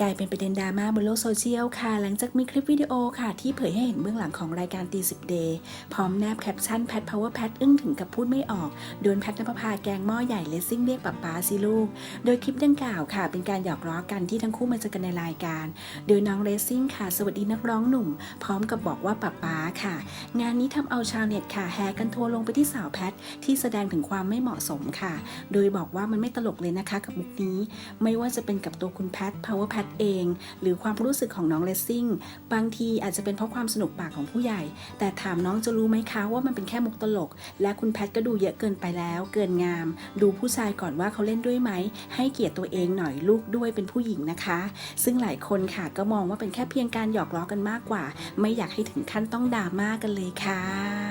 กลายเป็นประเด็นดราม่าบนโลกโซเชียลค่ะ หลังจากมีคลิปวิดีโอค่ะ ที่เผยให้เห็นเบื้องหลังของรายการตีสิบเดย์พร้อมแนบแคปชั่นแพทพาวเวอร์แพทอึ้งถึงกับพูดไม่ออก โดนแพทนภพาแกงหม้อใหญ่เลสซิ่งเรียกป๊าป๊าสิลูก โดยคลิปดังกล่าวค่ะ เป็นการหยอกล้อกันที่ทั้งคู่มาเจอกันในรายการ โดยน้องเลสซิ่งค่ะ สวัสดีนักร้องหนุ่ม พร้อมกับบอกว่าป๊าป๊าค่ะ งานนี้ทำเอาชาวเน็ตค่ะแห่กันทัวลงไปที่สาวแพทที่แสดงถึงความไม่เหมาะสมค่ะ โดยบอกว่ามันไม่ตลกเลยนะคะกับมุกนี้ ไม่ว่าจะเป็นกับตัวคุณแพท power แพทเอง หรือความรู้สึกของน้องเลสซิ่งบางทีอาจจะเป็นเพราะความสนุกปากของผู้ใหญ่ แต่ถามน้องจะรู้ไหมคะว่ามันเป็นแค่มุกตลก และคุณแพทก็ดูเยอะเกินไปแล้ว เกินงาม ดูผู้ชายก่อนว่าเขาเล่นด้วยไหม ให้เกียรติตัวเองหน่อยลูกด้วยเป็นผู้หญิงนะคะ ซึ่งหลายคนค่ะก็มองว่าเป็นแค่เพียงการหยอกล้อกันมากกว่า ไม่อยากให้ถึงขั้นต้องดราม่ากันเลยค่ะ